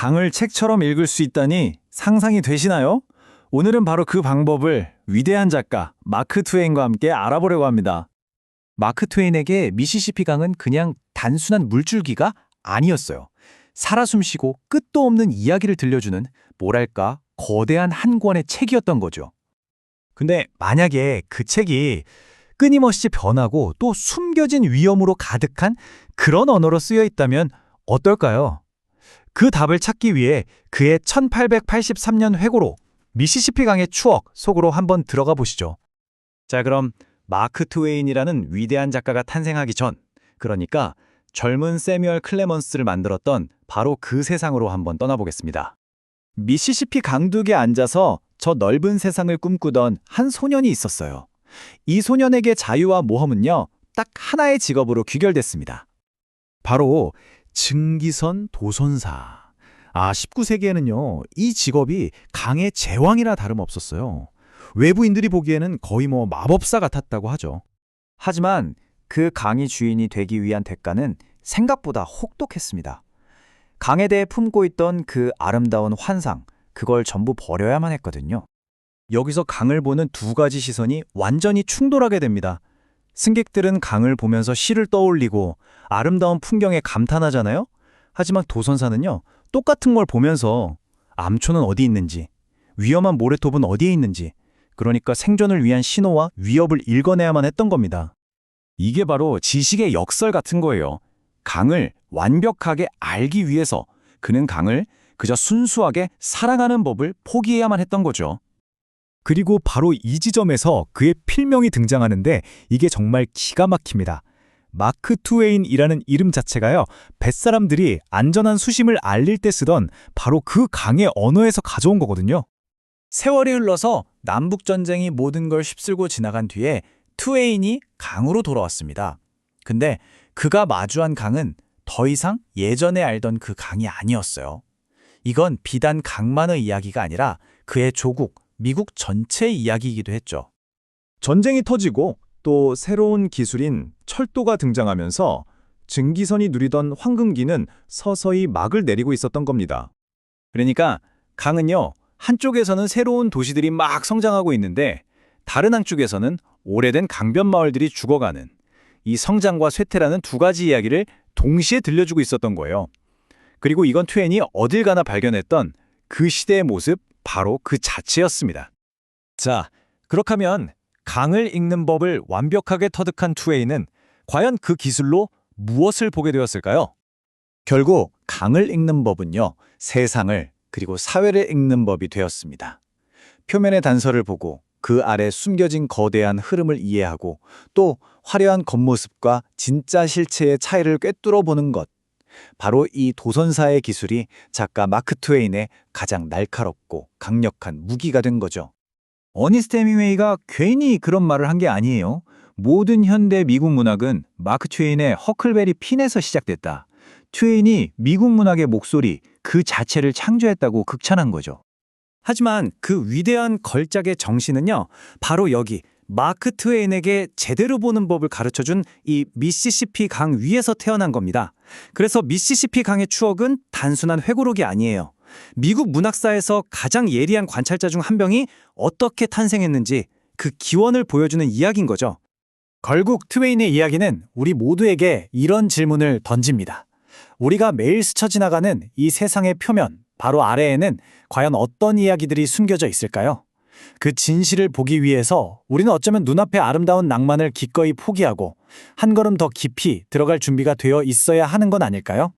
강을 책처럼 읽을 수 있다니 상상이 되시나요? 오늘은 바로 그 방법을 위대한 작가 마크 트웨인과 함께 알아보려고 합니다. 마크 트웨인에게 미시시피 강은 그냥 단순한 물줄기가 아니었어요. 살아 숨쉬고 끝도 없는 이야기를 들려주는 뭐랄까 거대한 한 권의 책이었던 거죠. 근데 만약에 그 책이 끊임없이 변하고 또 숨겨진 위험으로 가득한 그런 언어로 쓰여 있다면 어떨까요? 그 답을 찾기 위해 그의 1883년 회고로 미시시피 강의 추억 속으로 한번 들어가 보시죠. 자, 그럼 마크 트웨인이라는 위대한 작가가 탄생하기 전, 그러니까 젊은 세뮤얼 클레먼스를 만들었던 바로 그 세상으로 한번 떠나보겠습니다. 미시시피 강둑에 앉아서 저 넓은 세상을 꿈꾸던 한 소년이 있었어요. 이 소년에게 자유와 모험은요, 딱 하나의 직업으로 귀결됐습니다. 바로 증기선 도선사. 아, 19세기에는요, 이 직업이 강의 제왕이라 다름없었어요. 외부인들이 보기에는 거의 뭐 마법사 같았다고 하죠. 하지만 그 강의 주인이 되기 위한 대가는 생각보다 혹독했습니다. 강에 대해 품고 있던 그 아름다운 환상, 그걸 전부 버려야만 했거든요. 여기서 강을 보는 두 가지 시선이 완전히 충돌하게 됩니다. 승객들은 강을 보면서 시를 떠올리고 아름다운 풍경에 감탄하잖아요? 하지만 도선사는요, 똑같은 걸 보면서 암초는 어디 있는지, 위험한 모래톱은 어디에 있는지, 그러니까 생존을 위한 신호와 위협을 읽어내야만 했던 겁니다. 이게 바로 지식의 역설 같은 거예요. 강을 완벽하게 알기 위해서 그는 강을 그저 순수하게 사랑하는 법을 포기해야만 했던 거죠. 그리고 바로 이 지점에서 그의 필명이 등장하는데 이게 정말 기가 막힙니다. 마크 투웨인이라는 이름 자체가요, 뱃사람들이 안전한 수심을 알릴 때 쓰던 바로 그 강의 언어에서 가져온 거거든요. 세월이 흘러서 남북전쟁이 모든 걸 휩쓸고 지나간 뒤에 투웨인이 강으로 돌아왔습니다. 근데 그가 마주한 강은 더 이상 예전에 알던 그 강이 아니었어요. 이건 비단 강만의 이야기가 아니라 그의 조국, 미국 전체의 이야기이기도 했죠. 전쟁이 터지고 또 새로운 기술인 철도가 등장하면서 증기선이 누리던 황금기는 서서히 막을 내리고 있었던 겁니다. 그러니까 강은요, 한쪽에서는 새로운 도시들이 막 성장하고 있는데 다른 한쪽에서는 오래된 강변 마을들이 죽어가는 이 성장과 쇠퇴라는 두 가지 이야기를 동시에 들려주고 있었던 거예요. 그리고 이건 트웬이 어딜 가나 발견했던 그 시대의 모습 바로 그 자체였습니다. 자, 그렇다면 강을 읽는 법을 완벽하게 터득한 투웨이는 과연 그 기술로 무엇을 보게 되었을까요? 결국 강을 읽는 법은요, 세상을 그리고 사회를 읽는 법이 되었습니다. 표면의 단서를 보고 그 아래 숨겨진 거대한 흐름을 이해하고 또 화려한 겉모습과 진짜 실체의 차이를 꿰뚫어 보는 것. 바로 이 도선사의 기술이 작가 마크 트웨인의 가장 날카롭고 강력한 무기가 된 거죠. 어니스트 헤밍웨이가 괜히 그런 말을 한 게 아니에요. 모든 현대 미국 문학은 마크 트웨인의 허클베리 핀에서 시작됐다. 트웨인이 미국 문학의 목소리 그 자체를 창조했다고 극찬한 거죠. 하지만 그 위대한 걸작의 정신은요, 바로 여기 마크 트웨인에게 제대로 보는 법을 가르쳐준 이 미시시피 강 위에서 태어난 겁니다. 그래서 미시시피 강의 추억은 단순한 회고록이 아니에요. 미국 문학사에서 가장 예리한 관찰자 중 한 명이 어떻게 탄생했는지 그 기원을 보여주는 이야기인 거죠. 결국 트웨인의 이야기는 우리 모두에게 이런 질문을 던집니다. 우리가 매일 스쳐 지나가는 이 세상의 표면, 바로 아래에는 과연 어떤 이야기들이 숨겨져 있을까요? 그 진실을 보기 위해서 우리는 어쩌면 눈앞의 아름다운 낭만을 기꺼이 포기하고 한 걸음 더 깊이 들어갈 준비가 되어 있어야 하는 건 아닐까요?